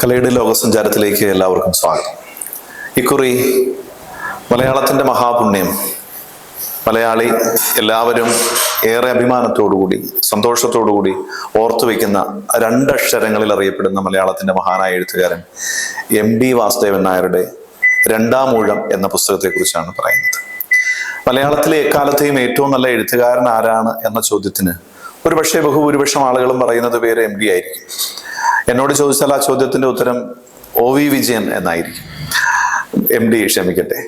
കലയുടെ ലോകസഞ്ചാരത്തിലേക്ക് എല്ലാവർക്കും സ്വാഗതം. ഇക്കുറി മലയാളത്തിന്റെ മഹാപുണ്യം മലയാളി എല്ലാവരും ഏറെ അഭിമാനത്തോടുകൂടി സന്തോഷത്തോടുകൂടി ഓർത്തു വയ്ക്കുന്ന രണ്ടക്ഷരങ്ങളിൽ അറിയപ്പെടുന്ന മലയാളത്തിന്റെ മഹാനായ എഴുത്തുകാരൻ എം ബി വാസുദേവൻ നായരുടെ രണ്ടാം ഊഴം എന്ന പുസ്തകത്തെക്കുറിച്ചാണ് പറയുന്നത്. മലയാളത്തിലെ എക്കാലത്തെയും ഏറ്റവും നല്ല എഴുത്തുകാരൻ ആരാണ് എന്ന ചോദ്യത്തിന് ഒരുപക്ഷെ ബഹുഭൂരിപക്ഷം ആളുകളും പറയുന്നത് പേര് എം ബി ആയിരിക്കും. എന്നോട് ചോദിച്ചാൽ ആ ചോദ്യത്തിന്റെ ഉത്തരം ഒ വി വിജയൻ എന്നായിരിക്കും. എം ഡി ക്ഷമിക്കട്ടെ.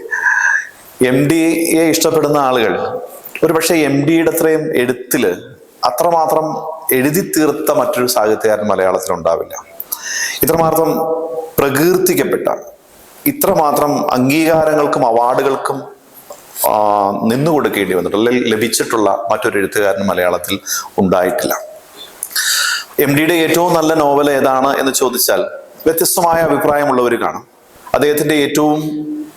എം ഡിയെ ഇഷ്ടപ്പെടുന്ന ആളുകൾ ഒരുപക്ഷെ എം ഡിയുടെ അത്രയും എഴുത്തിൽ അത്രമാത്രം എഴുതി തീർത്ത മറ്റൊരു സാഹിത്യകാരൻ മലയാളത്തിൽ ഉണ്ടാവില്ല ഇത്രമാത്രം പ്രകീർത്തിക്കപ്പെട്ട ഇത്രമാത്രം അംഗീകാരങ്ങൾക്കും അവാർഡുകൾക്കും നിന്നു കൊടുക്കേണ്ടി വന്നിട്ടുള്ള ലഭിച്ചിട്ടുള്ള മറ്റൊരു എഴുത്തുകാരൻ മലയാളത്തിൽ ഉണ്ടായിട്ടില്ല. എം ഡിയുടെ ഏറ്റവും നല്ല നോവൽ ഏതാണ് എന്ന് ചോദിച്ചാൽ വ്യത്യസ്തമായ അഭിപ്രായമുള്ളവർ കാണും. അദ്ദേഹത്തിന്റെ ഏറ്റവും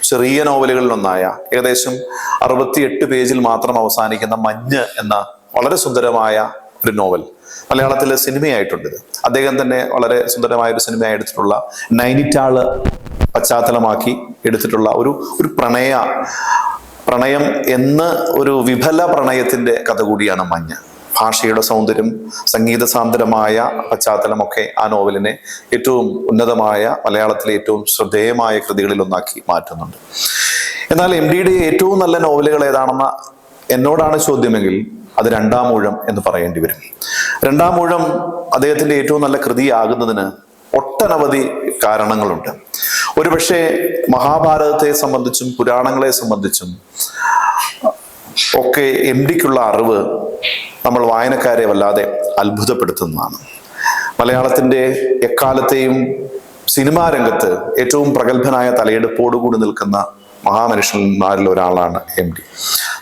ചെറിയ നോവലുകളിൽ ഒന്നായ ഏകദേശം അറുപത്തിയെട്ട് പേജിൽ മാത്രം അവസാനിക്കുന്ന മഞ്ഞ് എന്ന വളരെ സുന്ദരമായ ഒരു നോവൽ മലയാളത്തിലെ സിനിമയായിട്ടുണ്ട്. അദ്ദേഹം തന്നെ വളരെ സുന്ദരമായ ഒരു സിനിമയായി എടുത്തിട്ടുള്ള നൈനിറ്റാൾ പശ്ചാത്തലമാക്കി എടുത്തിട്ടുള്ള ഒരു ഒരു പ്രണയ പ്രണയം എന്ന് ഒരു വിഫല പ്രണയത്തിന്റെ കഥ കൂടിയാണ് മഞ്ഞ്. ഭാഷയുടെ സൗന്ദര്യം സംഗീത സാന്ദ്രമായ പശ്ചാത്തലമൊക്കെ ആ നോവലിനെ ഏറ്റവും ഉന്നതമായ മലയാളത്തിലെ ഏറ്റവും ശ്രദ്ധേയമായ കൃതികളിൽ ഒന്നാക്കി മാറ്റുന്നുണ്ട്. എന്നാൽ എം ഡിയുടെ ഏറ്റവും നല്ല നോവലുകൾ ഏതാണെന്ന എന്നോടാണ് ചോദ്യമെങ്കിൽ അത് രണ്ടാം എന്ന് പറയേണ്ടി വരും. രണ്ടാം ഊഴം അദ്ദേഹത്തിന്റെ ഏറ്റവും നല്ല കൃതിയാകുന്നതിന് ഒട്ടനവധി കാരണങ്ങളുണ്ട്. ഒരുപക്ഷെ മഹാഭാരതത്തെ സംബന്ധിച്ചും പുരാണങ്ങളെ സംബന്ധിച്ചും ഒക്കെ എം ഡിക്കുള്ള അറിവ് നമ്മൾ വായനക്കാരെ വല്ലാതെ അത്ഭുതപ്പെടുത്തുന്നതാണ്. മലയാളത്തിന്റെ എക്കാലത്തെയും സിനിമാ രംഗത്ത് ഏറ്റവും പ്രഗത്ഭനായ തലയെടുപ്പോടുകൂടി നിൽക്കുന്ന മഹാമനുഷ്യന്മാരിൽ ഒരാളാണ് എം ഡി.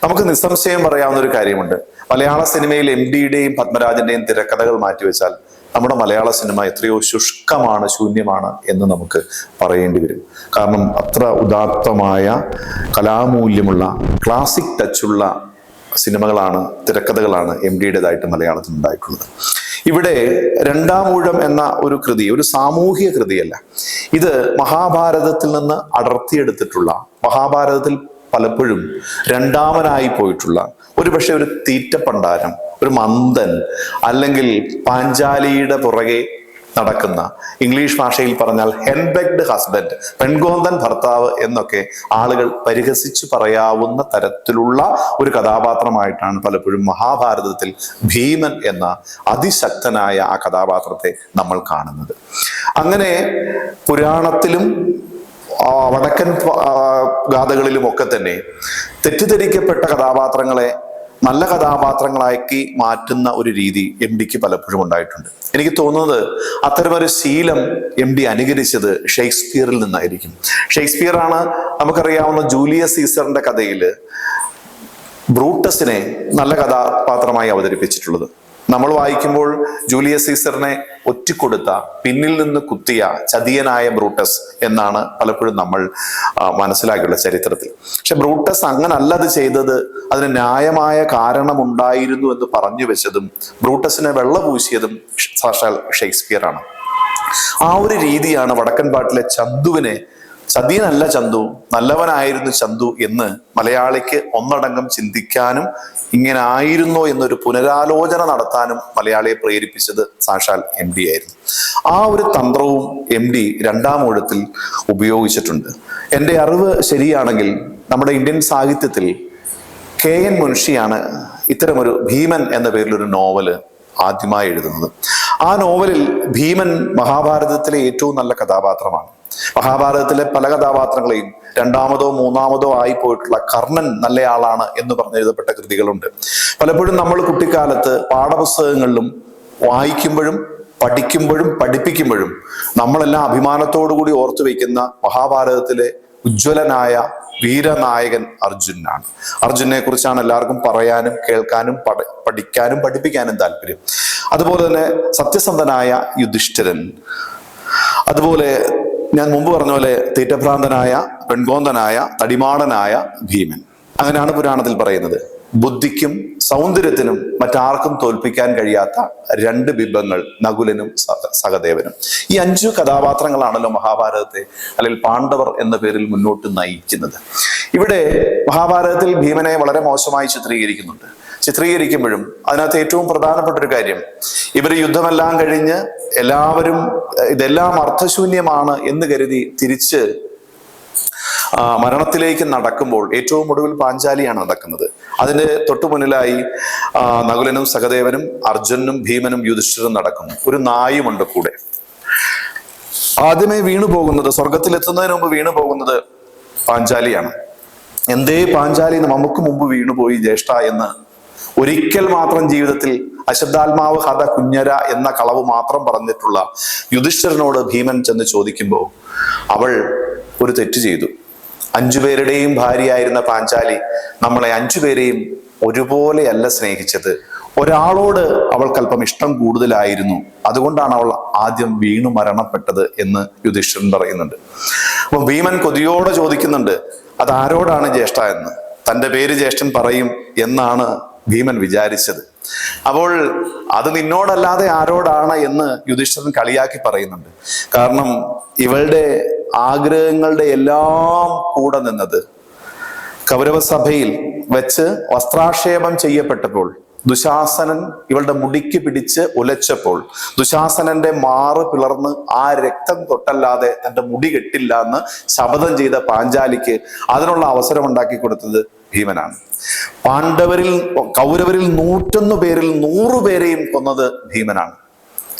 നമുക്ക് നിസ്സംശയം പറയാവുന്ന ഒരു കാര്യമുണ്ട്. മലയാള സിനിമയിൽ എം ഡിയുടെയും പത്മരാജന്റെയും തിരക്കഥകൾ മാറ്റിവെച്ചാൽ നമ്മുടെ മലയാള സിനിമ എത്രയോ ശുഷ്കമാണ് ശൂന്യമാണ് എന്ന് നമുക്ക് പറയേണ്ടി വരും. കാരണം അത്ര ഉദാത്തമായ കലാമൂല്യമുള്ള ക്ലാസിക് ടച്ചുള്ള സിനിമകളാണ് തിരക്കഥകളാണ് എം ഡിയുടേതായിട്ട് മലയാളത്തിൽ ഉണ്ടായിട്ടുള്ളത്. ഇവിടെ രണ്ടാമൂഴം എന്ന ഒരു കൃതി ഒരു സാമൂഹിക കൃതിയല്ല. ഇത് മഹാഭാരതത്തിൽ നിന്ന് അടർത്തിയെടുത്തിട്ടുള്ള മഹാഭാരതത്തിൽ പലപ്പോഴും രണ്ടാമനായി പോയിട്ടുള്ള ഒരു പക്ഷെ ഒരു തീറ്റപ്പണ്ടാരം ഒരു മന്ദൻ അല്ലെങ്കിൽ പാഞ്ചാലിയുടെ പുറകെ നടക്കുന്ന ഇംഗ്ലീഷ് ഭാഷയിൽ പറഞ്ഞാൽ ഹെൻബെഗ്ഡ് ഹസ്ബൻഡ് പെൺകോന്തൻ ഭർത്താവ് എന്നൊക്കെ ആളുകൾ പരിഹസിച്ചു പറയാവുന്ന തരത്തിലുള്ള ഒരു കഥാപാത്രമായിട്ടാണ് പലപ്പോഴും മഹാഭാരതത്തിൽ ഭീമൻ എന്ന അതിശക്തനായ ആ കഥാപാത്രത്തെ നമ്മൾ കാണുന്നത്. അങ്ങനെ പുരാണത്തിലും വടക്കൻ ഗാഥകളിലും ഒക്കെ തന്നെ തെറ്റിദ്ധരിക്കപ്പെട്ട കഥാപാത്രങ്ങളെ നല്ല കഥാപാത്രങ്ങളാക്കി മാറ്റുന്ന ഒരു രീതി എം ഡിക്ക് പലപ്പോഴും ഉണ്ടായിട്ടുണ്ട്. എനിക്ക് തോന്നുന്നത് അത്തരമൊരു ശീലം എം ഡി അനുകരിച്ചത് ഷേക്സ്പിയറിൽ നിന്നായിരിക്കും. ഷേക്സ്പിയർ ആണ് നമുക്കറിയാവുന്ന ജൂലിയസ് സീസറിന്റെ കഥയിൽ ബ്രൂട്ടസിനെ നല്ല കഥാപാത്രമായി അവതരിപ്പിച്ചിട്ടുള്ളത്. നമ്മൾ വായിക്കുമ്പോൾ ജൂലിയസ് സീസറിനെ ഒറ്റിക്കൊടുത്ത പിന്നിൽ നിന്ന് കുത്തിയ ചതിയനായ ബ്രൂട്ടസ് എന്നാണ് പലപ്പോഴും നമ്മൾ മനസ്സിലാക്കിയുള്ള ചരിത്രത്തിൽ. പക്ഷെ ബ്രൂട്ടസ് അങ്ങനല്ല അത് ചെയ്തത് അതിന് ന്യായമായ കാരണമുണ്ടായിരുന്നു എന്ന് പറഞ്ഞു വെച്ചതും ബ്രൂട്ടസിനെ വെള്ള പൂശിയതും സാക്ഷാൽ ഷേക്സ്പിയർ ആണ് ആ ഒരു രീതിയാണ് വടക്കൻ പാട്ടിലെ ചന്തുവിനെ ചതിയനല്ല ചന്തു നല്ലവനായിരുന്നു ചന്തു എന്ന് മലയാളിക്ക് ഒന്നടങ്കം ചിന്തിക്കാനും ഇങ്ങനെ ആയിരുന്നോ എന്നൊരു പുനരാലോചന നടത്താനും മലയാളിയെ പ്രേരിപ്പിച്ചത് സാക്ഷാൽ എം ഡി ആയിരുന്നു. ആ ഒരു തന്ത്രവും എം ഡി രണ്ടാം ഊഴത്തിൽ ഉപയോഗിച്ചിട്ടുണ്ട്. എന്റെ അറിവ് ശരിയാണെങ്കിൽ നമ്മുടെ ഇന്ത്യൻ സാഹിത്യത്തിൽ കെ എൻ മുൻഷിയാണ് ഇത്തരമൊരു ഭീമൻ എന്ന പേരിലൊരു നോവൽ ആദ്യമായി എഴുതുന്നത്. ആ നോവലിൽ ഭീമൻ മഹാഭാരതത്തിലെ ഏറ്റവും നല്ല കഥാപാത്രമാണ്. മഹാഭാരതത്തിലെ പല കഥാപാത്രങ്ങളെയും രണ്ടാമതോ മൂന്നാമതോ ആയി പോയിട്ടുള്ള കർണൻ നല്ലയാളാണ് എന്ന് പറഞ്ഞെഴുതപ്പെട്ട കൃതികളുണ്ട്. പലപ്പോഴും നമ്മൾ കുട്ടിക്കാലത്ത് പാഠപുസ്തകങ്ങളിലും വായിക്കുമ്പോഴും പഠിക്കുമ്പോഴും പഠിപ്പിക്കുമ്പോഴും നമ്മളെല്ലാം അഭിമാനത്തോടു കൂടി ഓർത്തു വയ്ക്കുന്ന മഹാഭാരതത്തിലെ ഉജ്ജ്വലനായ വീരനായകൻ അർജുനാണ്. അർജുനെ കുറിച്ചാണ് എല്ലാവർക്കും പറയാനും കേൾക്കാനും പഠ- പഠിക്കാനും പഠിപ്പിക്കാനും താല്പര്യം. അതുപോലെ തന്നെ സത്യസന്ധനായ യുധിഷ്ഠിരൻ. അതുപോലെ ഞാൻ മുമ്പ് പറഞ്ഞ പോലെ തീറ്റഭ്രാന്തനായ പെൺകോന്തനായ തടിമാടനായ ഭീമൻ. അങ്ങനെയാണ് പുരാണത്തിൽ പറയുന്നത്. ബുദ്ധിക്കും സൗന്ദര്യത്തിനും മറ്റാർക്കും തോൽപ്പിക്കാൻ കഴിയാത്ത രണ്ട് ബിംബങ്ങൾ നകുലനും സഹദേവനും. ഈ അഞ്ചു കഥാപാത്രങ്ങളാണല്ലോ മഹാഭാരതത്തെ അല്ലെങ്കിൽ പാണ്ഡവർ എന്ന പേരിൽ മുന്നോട്ട് നയിക്കുന്നത്. ഇവിടെ മഹാഭാരതത്തിൽ ഭീമനെ വളരെ മോശമായി ചിത്രീകരിക്കുന്നുണ്ട്. ചിത്രീകരിക്കുമ്പോഴും അതിനകത്ത് ഏറ്റവും പ്രധാനപ്പെട്ട ഒരു കാര്യം ഇവർ യുദ്ധമെല്ലാം കഴിഞ്ഞ് എല്ലാവരും ഇതെല്ലാം അർത്ഥശൂന്യമാണ് എന്ന് കരുതി തിരിച്ച് മരണത്തിലേക്ക് നടക്കുമ്പോൾ ഏറ്റവും ഒടുവിൽ പാഞ്ചാലിയാണ് നടക്കുന്നത്. അതിന്റെ തൊട്ടു മുന്നിലായി നകുലനും സഹദേവനും അർജുനും ഭീമനും യുധിഷ്ഠിരും നടക്കുന്നു. ഒരു നായുമുണ്ട് കൂടെ. ആദ്യമേ വീണു പോകുന്നത് സ്വർഗത്തിലെത്തുന്നതിന് മുമ്പ് വീണു പോകുന്നത് പാഞ്ചാലിയാണ്. എന്തേ പാഞ്ചാലി നമുക്ക് മുമ്പ് വീണുപോയി ജ്യേഷ്ഠ എന്ന് ഒരിക്കൽ മാത്രം ജീവിതത്തിൽ അശുദ്ധാത്മാവ് ഹത കുഞ്ഞര എന്ന കളവ് മാത്രം പറഞ്ഞിട്ടുള്ള യുധിഷ്ഠിരനോട് ഭീമൻ ചെന്ന് ചോദിക്കുമ്പോൾ അവൾ ഒരു തെറ്റ് ചെയ്തു. അഞ്ചുപേരുടെയും ഭാര്യയായിരുന്ന പാഞ്ചാലി നമ്മളെ അഞ്ചുപേരെയും ഒരുപോലെയല്ല സ്നേഹിച്ചത്. ഒരാളോട് അവൾക്ക് ഇഷ്ടം കൂടുതലായിരുന്നു. അതുകൊണ്ടാണ് അവൾ ആദ്യം വീണു മരണപ്പെട്ടത് എന്ന് യുധിഷ്ഠിരൻ പറയുന്നുണ്ട്. അപ്പൊ ഭീമൻ കൊതിയോടെ ചോദിക്കുന്നുണ്ട് അത് ആരോടാണ് ജ്യേഷ്ഠ എന്ന്? തന്റെ പേര് ജ്യേഷ്ഠൻ പറയും എന്നാണ് ഭീമൻ വിചാരിച്ചത്. അപ്പോൾ അത് നിന്നോടല്ലാതെ ആരോടാണ്? എന്ന് യുധിഷ്ഠിരൻ കളിയാക്കി പറയുന്നുണ്ട്. കാരണം ഇവളുടെ ആഗ്രഹങ്ങളുടെ എല്ലാം കൂടെ നിന്നത് കൗരവസഭയിൽ വെച്ച് വസ്ത്രാക്ഷേപം ചെയ്യപ്പെട്ടപ്പോൾ ദുശാസനൻ ഇവളുടെ മുടിക്ക് പിടിച്ച് ഉലച്ചപ്പോൾ ദുശാസനന്റെ മാറ് പിളർന്ന് ആ രക്തം തൊട്ടല്ലാതെ തന്റെ മുടി കെട്ടില്ല എന്ന് ശപഥം ചെയ്ത പാഞ്ചാലിക്ക് അതിനുള്ള അവസരം ഉണ്ടാക്കി കൊടുത്തത് ഭീമനാണ്. പാണ്ഡവരിൽ കൗരവരിൽ നൂറ്റൊന്ന് പേരിൽ നൂറു പേരെയും കൊന്നത് ഭീമനാണ്.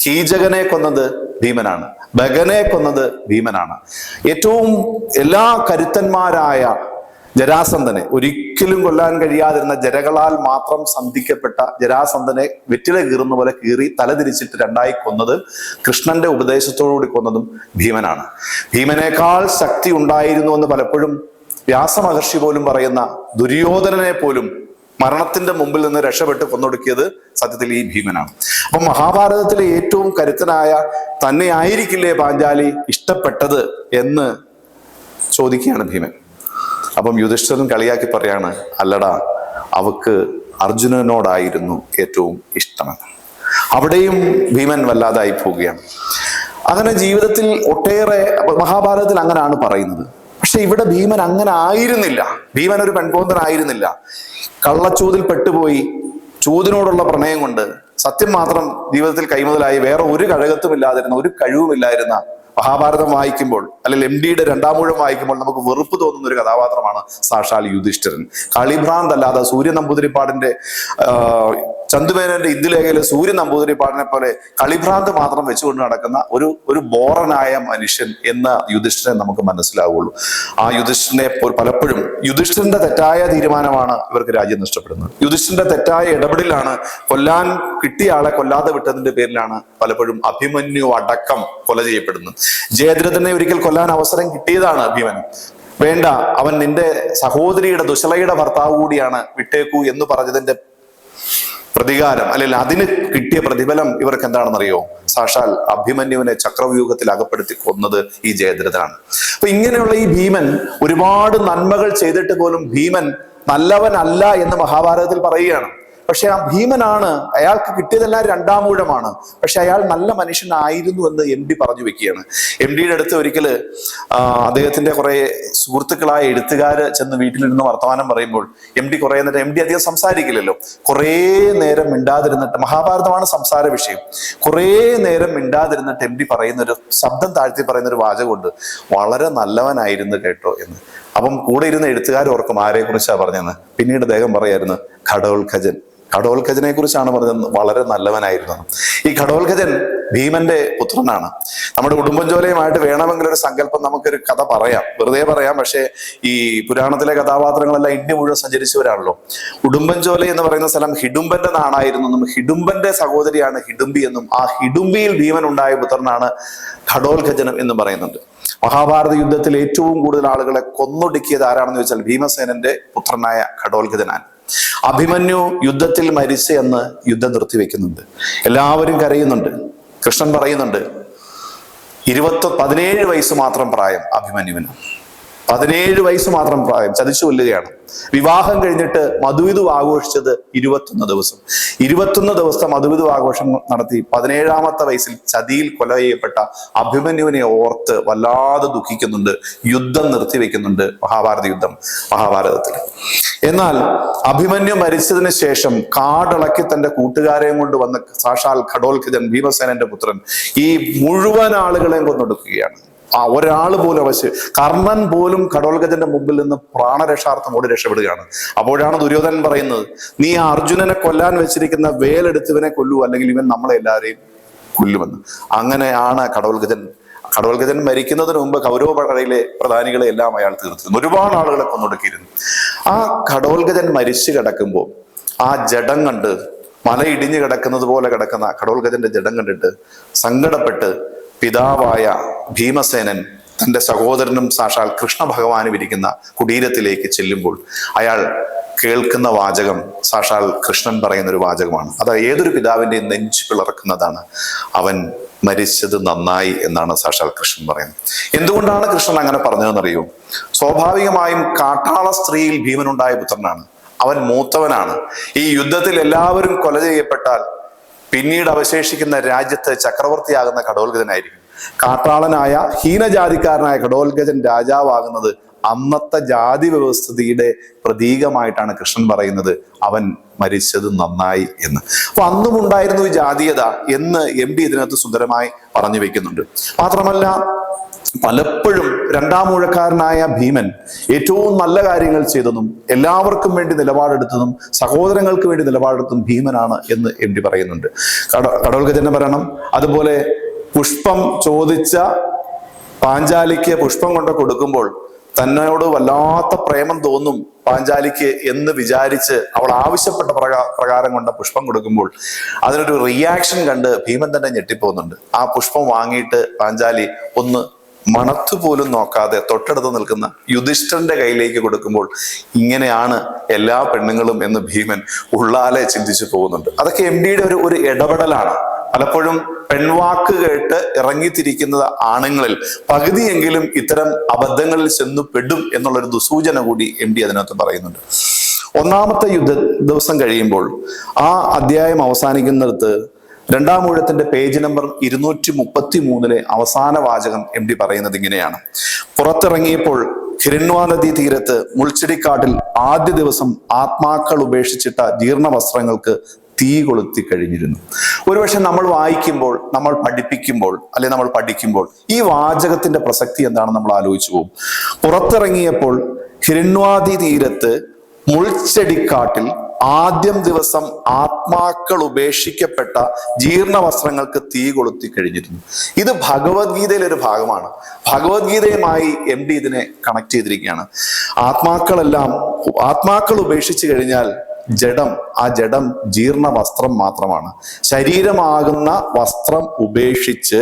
കീചകനെ കൊന്നത് ഭീമനാണ്. ബഗനെ കൊന്നത് ഭീമനാണ്. ഏറ്റവും എല്ലാ കരുത്തന്മാരായ ജരാസന്ധനെ ഒരിക്കലും കൊല്ലാൻ കഴിയാതിരുന്ന ജരകളാൽ മാത്രം സന്ധിക്കപ്പെട്ട ജരാസന്ധനെ വെറ്റില കീറുന്ന പോലെ കീറി തലതിരിച്ചിട്ട് രണ്ടായി കൊന്നത് കൃഷ്ണന്റെ ഉപദേശത്തോടുകൂടി കൊന്നതും ഭീമനാണ്. ഭീമനേക്കാൾ ശക്തി ഉണ്ടായിരുന്നു എന്ന് പലപ്പോഴും വ്യാസമഹർഷി പോലും പറയുന്ന ദുര്യോധനനെ പോലും മരണത്തിന്റെ മുമ്പിൽ നിന്ന് രക്ഷപ്പെട്ട് കൊന്നൊടുക്കിയത് സത്യത്തിൽ ഈ ഭീമനാണ്. അപ്പൊ മഹാഭാരതത്തിലെ ഏറ്റവും കരുത്തനായ തന്നെ ആയിരിക്കില്ലേ പാഞ്ചാലി ഇഷ്ടപ്പെട്ടത് എന്ന് ചോദിക്കുകയാണ് ഭീമൻ. അപ്പം യുധിഷ്ഠിരൻ കളിയാക്കി പറയാണ് അല്ലടാ അവക്ക് അർജുനനോടായിരുന്നു ഏറ്റവും ഇഷ്ടമെന്ന് അവിടെയും ഭീമൻ വല്ലാതായി പോവുകയാണ്. അങ്ങനെ ജീവിതത്തിൽ ഒട്ടേറെ മഹാഭാരതത്തിൽ അങ്ങനെയാണ് പറയുന്നത്. പക്ഷെ ഇവിടെ ഭീമൻ അങ്ങനെ ആയിരുന്നില്ല. ഭീമൻ ഒരു പെൺകോന്തനായിരുന്നില്ല കള്ളച്ചൂതിൽ പെട്ടുപോയി. ചൂതിനോടുള്ള പ്രണയം കൊണ്ട് സത്യം മാത്രം ജീവിതത്തിൽ കൈമുതലായി വേറെ ഒരു കഴകത്തും ഇല്ലാതിരുന്ന ഒരു കഴിവുമില്ലായിരുന്ന മഹാഭാരതം വായിക്കുമ്പോൾ അല്ലെങ്കിൽ എം ഡിയുടെ രണ്ടാം മുഴുവൻ വായിക്കുമ്പോൾ നമുക്ക് വെറുപ്പ് തോന്നുന്ന ഒരു കഥാപാത്രമാണ് സാക്ഷാൽ യുധിഷ്ഠിരൻ. കളിഭ്രാന്ത് അല്ലാതെ സൂര്യ നമ്പൂതിരിപ്പാടിന്റെ ചന്തുമേനന്റെ ഇന്ദുലേഖയിലെ സൂര്യ നമ്പൂതിരിപ്പാടിനെ പോലെ കളിഭ്രാന്ത് മാത്രം വെച്ചുകൊണ്ട് നടക്കുന്ന ഒരു ഒരു ബോറനായ മനുഷ്യൻ എന്ന യുധിഷ്ഠിനെ നമുക്ക് മനസ്സിലാവുള്ളൂ. ആ യുധിഷ്ഠിനെ പലപ്പോഴും യുധിഷ്ഠിരന്റെ തെറ്റായ തീരുമാനമാണ് ഇവർക്ക് രാജ്യം നഷ്ടപ്പെടുന്നത്. യുധിഷ്ഠിരന്റെ തെറ്റായ ഇടപെടലാണ് കൊല്ലാൻ കിട്ടിയ ആളെ കൊല്ലാതെ വിട്ടതിന്റെ പേരിലാണ് പലപ്പോഴും അഭിമന്യു അടക്കം കൊല ചെയ്യപ്പെടുന്നത്. ജയദ്രഥനെ ഒരിക്കൽ കൊല്ലാൻ അവസരം കിട്ടിയതാണ് അഭിമൻ വേണ്ട അവൻ നിന്റെ സഹോദരിയുടെ ദുശലയുടെ ഭർത്താവ് കൂടിയാണ് വിട്ടേക്കൂ എന്ന് പറഞ്ഞതിന്റെ പ്രതികാരം അല്ലെങ്കിൽ അതിന് കിട്ടിയ പ്രതിഫലം ഇവർക്ക് എന്താണെന്നറിയോ? സാക്ഷാൽ അഭിമന്യുവിനെ ചക്രവ്യൂഹത്തിൽ അകപ്പെടുത്തി കൊന്നത് ഈ ജയദ്രഥനാണ് അപ്പൊ ഇങ്ങനെയുള്ള ഈ ഭീമൻ ഒരുപാട് നന്മകൾ ചെയ്തിട്ട് പോലും ഭീമൻ നല്ലവനല്ല എന്ന് മഹാഭാരതത്തിൽ പറയുകയാണ്. പക്ഷെ ആ ഭീമനാണ് അയാൾക്ക് കിട്ടിയതെല്ലാം രണ്ടാമൂഴമാണ് പക്ഷെ അയാൾ നല്ല മനുഷ്യനായിരുന്നു എന്ന് എം ഡി പറഞ്ഞു വെക്കുകയാണ്. എം ഡിയുടെ അടുത്ത് ഒരിക്കൽ അദ്ദേഹത്തിന്റെ കുറെ സുഹൃത്തുക്കളായ എഴുത്തുകാര് ചെന്ന് വീട്ടിലിരുന്ന് വർത്തമാനം പറയുമ്പോൾ എം ഡി കുറെ നേരം എം ഡി അധികം സംസാരിക്കില്ലല്ലോ. കുറേ നേരം മിണ്ടാതിരുന്നിട്ട് മഹാഭാരതമാണ് സംസാര വിഷയം. കുറേ നേരം മിണ്ടാതിരുന്നിട്ട് എം ഡി പറയുന്ന ഒരു ശബ്ദം താഴ്ത്തി പറയുന്ന ഒരു വാചകമുണ്ട്. വളരെ നല്ലവനായിരുന്നു കേട്ടോ എന്ന്. അപ്പം കൂടെ ഇരുന്ന എഴുത്തുകാർ ഓർക്കും ആരെ കുറിച്ചാണ് പറഞ്ഞതെന്ന് പിന്നീട് അദ്ദേഹം പറയായിരുന്നു ഘടോത്കജൻ ഘടോത്കജനെ കുറിച്ചാണ് പറഞ്ഞത്. വളരെ നല്ലവനായിരുന്നു. ഈ ഘടോത്കജൻ ഭീമന്റെ പുത്രനാണ്. നമ്മുടെ ഉടുമ്പൻചോലയുമായിട്ട് വേണമെങ്കിൽ ഒരു സങ്കല്പം നമുക്കൊരു കഥ പറയാം. വെറുതെ പറയാം പക്ഷേ ഈ പുരാണത്തിലെ കഥാപാത്രങ്ങളെല്ലാം ഇന്ത്യ മുഴുവൻ സഞ്ചരിച്ചവരാണല്ലോ. ഉടുമ്പൻചോല എന്ന് പറയുന്ന സ്ഥലം ഹിഡുംബന്റെ നാണായിരുന്നു എന്നും ഹിഡുംബന്റെ സഹോദരിയാണ് ഹിഡുംബി എന്നും ആ ഹിഡുംബിയിൽ ഭീമൻ ഉണ്ടായ പുത്രനാണ് ഘടോത്കജനം എന്ന് പറയുന്നുണ്ട്. മഹാഭാരത യുദ്ധത്തിൽ ഏറ്റവും കൂടുതൽ ആളുകളെ കൊന്നൊടുക്കിയത് ആരാണെന്ന് ചോദിച്ചാൽ ഭീമസേനന്റെ പുത്രനായ ഘടോത്കജനാണ് അഭിമന്യു യുദ്ധത്തിൽ മരിച്ച എന്ന് യുദ്ധം നിർത്തിവെക്കുന്നുണ്ട്. എല്ലാവരും കരയുന്നുണ്ട്. കൃഷ്ണൻ പറയുന്നുണ്ട് ഇരുപത്തി പതിനേഴ് വയസ്സ് മാത്രം പ്രായം അഭിമന്യുവിന്. പതിനേഴ് വയസ്സ് മാത്രം പ്രായം ചതിച്ചു കൊല്ലുകയാണ്. വിവാഹം കഴിഞ്ഞിട്ട് മധുവിധു ആഘോഷിച്ചത് ഇരുപത്തൊന്ന് ദിവസം. ഇരുപത്തൊന്ന് ദിവസം മധുവിധു ആഘോഷം നടത്തി പതിനേഴാമത്തെ വയസ്സിൽ ചതിയിൽ കൊല ചെയ്യപ്പെട്ട അഭിമന്യുവിനെ ഓർത്ത് വല്ലാതെ ദുഃഖിക്കുന്നുണ്ട്. യുദ്ധം നിർത്തിവെക്കുന്നുണ്ട് മഹാഭാരത യുദ്ധം മഹാഭാരതത്തിൽ. എന്നാൽ അഭിമന്യു മരിച്ചതിന് ശേഷം കാടിളക്കി തന്റെ കൂട്ടുകാരെയും കൊണ്ട് വന്ന സാക്ഷാൽ ഖഡോൽഖിതൻ ഭീമസേനന്റെ പുത്രൻ ഈ മുഴുവൻ ആളുകളെയും കൊന്നൊടുക്കുകയാണ്. ആ ഒരാൾ പോലും അവശ് കർണൻ പോലും കടോൽഗജന്റെ മുമ്പിൽ നിന്ന് പ്രാണരക്ഷാർത്ഥം ഓടി രക്ഷപ്പെടുകയാണ്. അപ്പോഴാണ് ദുര്യോധനൻ പറയുന്നത് നീ ആ അർജുനനെ കൊല്ലാൻ വെച്ചിരിക്കുന്ന വേലെടുത്തവനെ കൊല്ലൂ അല്ലെങ്കിൽ ഇവൻ നമ്മളെ എല്ലാവരെയും കൊല്ലുമെന്ന്. അങ്ങനെയാണ് കടോൽഗജൻ. കടവൽഗജൻ മരിക്കുന്നതിന് മുമ്പ് കൗരവ പടയിലെ പ്രധാനികളെ എല്ലാം അയാൾ തീർത്തിരുന്നു. ഒരുപാട് ആളുകളെ കൊന്നൊടുക്കിയിരുന്നു. ആ കടോൽഗജൻ മരിച്ചു കിടക്കുമ്പോൾ ആ ജഡം കണ്ട് മല ഇടിഞ്ഞു കിടക്കുന്നത് പോലെ കിടക്കുന്ന കടോൽഗജന്റെ ജഡം കണ്ടിട്ട് സങ്കടപ്പെട്ട് പിതാവായ ഭീമസേനൻ തന്റെ സഹോദരനും സാക്ഷാൽ കൃഷ്ണ ഭഗവാനും ഇരിക്കുന്ന കുടീരത്തിലേക്ക് ചെല്ലുമ്പോൾ അയാൾ കേൾക്കുന്ന വാചകം സാക്ഷാൽ കൃഷ്ണൻ പറയുന്ന ഒരു വാചകമാണ്. അത് ഏതൊരു പിതാവിന്റെയും നെഞ്ചു പിളർക്കുന്നതാണ്. അവൻ മരിച്ചത് നന്നായി എന്നാണ് സാക്ഷാൽ കൃഷ്ണൻ പറയുന്നത്. എന്തുകൊണ്ടാണ് കൃഷ്ണൻ അങ്ങനെ പറഞ്ഞതെന്നറിയോ? സ്വാഭാവികമായും കാട്ടാള സ്ത്രീയിൽ ഭീമനുണ്ടായ പുത്രനാണ്. അവൻ മൂത്തവനാണ്. ഈ യുദ്ധത്തിൽ എല്ലാവരും കൊല ചെയ്യപ്പെട്ടാൽ പിന്നീട് അവശേഷിക്കുന്ന രാജ്യത്ത് ചക്രവർത്തിയാകുന്ന കടോൽഗജനായിരിക്കും കാട്ടാളനായ ഹീനജാതിക്കാരനായ കടോൽഗജൻ രാജാവാകുന്നത് അന്നത്തെ ജാതി വ്യവസ്ഥിതിയുടെ പ്രതീകമായിട്ടാണ് കൃഷ്ണൻ പറയുന്നത്. അവൻ മരിച്ചത് നന്നായി എന്ന്. അപ്പൊ അന്നും ഉണ്ടായിരുന്നു ഈ ജാതീയത എന്ന് എം ഡി ഇതിനകത്ത് സുന്ദരമായി പറഞ്ഞു വെക്കുന്നുണ്ട്. മാത്രമല്ല പലപ്പോഴും രണ്ടാം ഭീമൻ ഏറ്റവും നല്ല കാര്യങ്ങൾ ചെയ്തതും എല്ലാവർക്കും വേണ്ടി നിലപാടെടുത്തതും സഹോദരങ്ങൾക്ക് വേണ്ടി നിലപാടെടുത്തതും ഭീമനാണ് എന്ന് എം ഡി പറയുന്നുണ്ട്. കട കടോൽഗജന്റെ പറയണം. അതുപോലെ പുഷ്പം ചോദിച്ച പാഞ്ചാലിക്ക് പുഷ്പം കൊണ്ട് കൊടുക്കുമ്പോൾ തന്നോട് വല്ലാത്ത പ്രേമം തോന്നും പാഞ്ചാലിക്ക് എന്ന് വിചാരിച്ച് അവൾ ആവശ്യപ്പെട്ട പ്രകാ പ്രകാരം കൊണ്ട പുഷ്പം കൊടുക്കുമ്പോൾ അതിനൊരു റിയാക്ഷൻ കണ്ട് ഭീമൻ തന്നെ ഞെട്ടിപ്പോകുന്നുണ്ട്. ആ പുഷ്പം വാങ്ങിയിട്ട് പാഞ്ചാലി ഒന്ന് മണത്തു പോലും നോക്കാതെ തൊട്ടടുത്ത് നിൽക്കുന്ന യുധിഷ്ഠന്റെ കയ്യിലേക്ക് കൊടുക്കുമ്പോൾ ഇങ്ങനെയാണ് എല്ലാ പെണ്ണുങ്ങളും എന്ന് ഭീമൻ ഉള്ളാലെ ചിന്തിച്ചു പോകുന്നുണ്ട്. അതൊക്കെ എം ഡിയുടെ ഒരു ഒരു ഇടപെടലാണ്. പലപ്പോഴും പെൺവാക്ക് കേട്ട് ഇറങ്ങിത്തിരിക്കുന്നത് ആണുങ്ങളിൽ പകുതിയെങ്കിലും ഇത്തരം അബദ്ധങ്ങളിൽ ചെന്നു പെടും എന്നുള്ളൊരു ദുസൂചന കൂടി എം ഡി അതിനകത്ത് പറയുന്നുണ്ട്. ഒന്നാമത്തെ യുദ്ധ ദിവസം കഴിയുമ്പോൾ ആ അധ്യായം അവസാനിക്കുന്നിടത്ത് രണ്ടാം ഊഴത്തിന്റെ പേജ് നമ്പർ ഇരുന്നൂറ്റി മുപ്പത്തി മൂന്നിലെ അവസാന വാചകം എം ഡി പറയുന്നത് ഇങ്ങനെയാണ്. പുറത്തിറങ്ങിയപ്പോൾ ഹിരണ്വാ നദി തീരത്ത് മുൾച്ചെടിക്കാട്ടിൽ ആദ്യ ദിവസം ആത്മാക്കൾ ഉപേക്ഷിച്ചിട്ട ജീർണ വസ്ത്രങ്ങൾക്ക് തീ കൊളുത്തി കഴിഞ്ഞിരുന്നു. ഒരുപക്ഷെ നമ്മൾ വായിക്കുമ്പോൾ നമ്മൾ പഠിപ്പിക്കുമ്പോൾ അല്ലെ നമ്മൾ പഠിക്കുമ്പോൾ ഈ വാചകത്തിന്റെ പ്രസക്തി എന്താണെന്ന് നമ്മൾ ആലോചിച്ചു പോകും. പുറത്തിറങ്ങിയപ്പോൾ ഹിരണ്വാദി തീരത്ത് മുൾച്ചെടിക്കാട്ടിൽ ആദ്യം ദിവസം ആത്മാക്കൾ ഉപേക്ഷിക്കപ്പെട്ട ജീർണ വസ്ത്രങ്ങൾക്ക് തീ കൊളുത്തി കഴിഞ്ഞിരുന്നു. ഇത് ഭഗവത്ഗീതയിലെ ഒരു ഭാഗമാണ്. ഭഗവത്ഗീതയുമായി എം ഡി ഇതിനെ കണക്ട് ചെയ്തിരിക്കുകയാണ്. ആത്മാക്കളെല്ലാം ആത്മാക്കൾ ഉപേക്ഷിച്ചു കഴിഞ്ഞാൽ ജഡം ആ ജഡം ജീർണ വസ്ത്രം മാത്രമാണ്. ശരീരമാകുന്ന വസ്ത്രം ഉപേക്ഷിച്ച്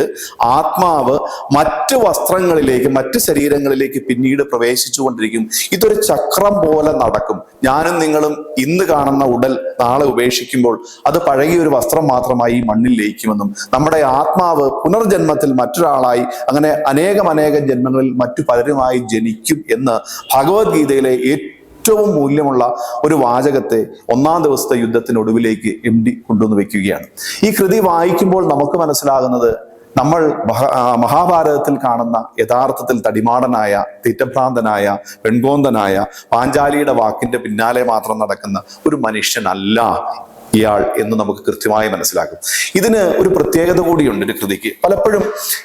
ആത്മാവ് മറ്റ് വസ്ത്രങ്ങളിലേക്ക് മറ്റ് ശരീരങ്ങളിലേക്ക് പിന്നീട് പ്രവേശിച്ചുകൊണ്ടിരിക്കും. ഇതൊരു ചക്രം പോലെ നടക്കും. ഞാനും നിങ്ങളും ഇന്ന് കാണുന്ന ഉടൽ നാളെ ഉപേക്ഷിക്കുമ്പോൾ അത് പഴകിയ ഒരു വസ്ത്രം മാത്രമായി മണ്ണിൽ ലയിക്കുമെന്നും നമ്മുടെ ആത്മാവ് പുനർജന്മത്തിൽ മറ്റൊരാളായി അങ്ങനെ അനേകം അനേകം ജന്മങ്ങളിൽ മറ്റു പലരുമായി ജനിക്കും എന്ന് ഭഗവത്ഗീതയിലെ ഏറ്റവും മൂല്യമുള്ള ഒരു വാചകത്തെ ഒന്നാം ദിവസത്തെ യുദ്ധത്തിനൊടുവിലേക്ക് എം ഡി കൊണ്ടുവന്ന് വെക്കുകയാണ്. ഈ കൃതി വായിക്കുമ്പോൾ നമുക്ക് മനസ്സിലാകുന്നത് നമ്മൾ മഹാഭാരതത്തിൽ കാണുന്ന യഥാർത്ഥത്തിൽ തടിമാടനായ തീറ്റഭ്രാന്തനായ പെൺകോന്തനായ പാഞ്ചാലിയുടെ വാക്കിന്റെ പിന്നാലെ മാത്രം നടക്കുന്ന ഒരു മനുഷ്യനല്ല ഇയാൾ എന്ന് നമുക്ക് കൃത്യമായി മനസ്സിലാക്കും ഇതിന് ഒരു പ്രത്യേകത കൂടിയുണ്ട് ഒരു കൃതിക്ക്. പലപ്പോഴും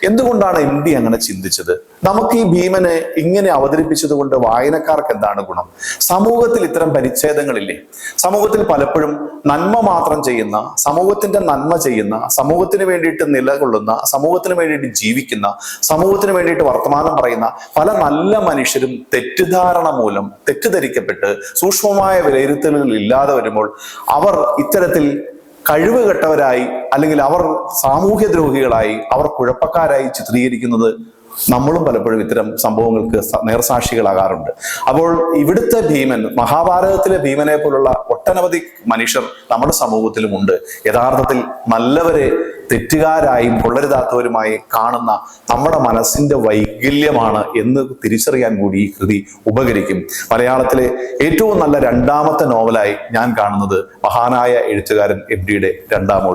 എന്തുകൊണ്ടാണ് എം ഡി അങ്ങനെ ചിന്തിച്ചത്? നമുക്ക് ഈ ഭീമനെ ഇങ്ങനെ അവതരിപ്പിച്ചത് കൊണ്ട് വായനക്കാർക്ക് എന്താണ് ഗുണം? സമൂഹത്തിൽ ഇത്തരം പരിച്ഛേദങ്ങളില്ലേ? സമൂഹത്തിൽ പലപ്പോഴും നന്മ മാത്രം ചെയ്യുന്ന സമൂഹത്തിന്റെ നന്മ ചെയ്യുന്ന സമൂഹത്തിന് വേണ്ടിയിട്ട് നിലകൊള്ളുന്ന സമൂഹത്തിന് വേണ്ടിയിട്ട് ജീവിക്കുന്ന സമൂഹത്തിന് വേണ്ടിയിട്ട് വർത്തമാനം പറയുന്ന പല നല്ല മനുഷ്യരും തെറ്റിദ്ധാരണ മൂലം തെറ്റിദ്ധരിക്കപ്പെട്ട് സൂക്ഷ്മമായ വിലയിരുത്തലുകൾ ഇല്ലാതെ വരുമ്പോൾ അവർ ഇത്തരത്തിൽ കഴിവ് കെട്ടവരായി അല്ലെങ്കിൽ അവർ സാമൂഹ്യ ദ്രോഹികളായി അവർ കുഴപ്പക്കാരായി ചിത്രീകരിക്കുന്നത് നമ്മളും പലപ്പോഴും ഇത്തരം സംഭവങ്ങൾക്ക് നേർസാക്ഷികളാകാറുണ്ട്. അപ്പോൾ ഇവിടുത്തെ ഭീമൻ മഹാഭാരതത്തിലെ ഭീമനെ പോലുള്ള ഒട്ടനവധി മനുഷ്യർ നമ്മുടെ സമൂഹത്തിലുമുണ്ട്. യഥാർത്ഥത്തിൽ നല്ലവരെ തെറ്റുകാരായും കൊള്ളരുതാത്തവരുമായി കാണുന്ന നമ്മുടെ മനസ്സിന്റെ വൈകല്യമാണ് എന്ന് തിരിച്ചറിയാൻ കൂടി ഈ കൃതി ഉപകരിക്കും. മലയാളത്തിലെ ഏറ്റവും നല്ല രണ്ടാമത്തെ നോവലായി ഞാൻ കാണുന്നത് മഹാനായ എഴുത്തുകാരൻ എം ഡിയുടെ രണ്ടാം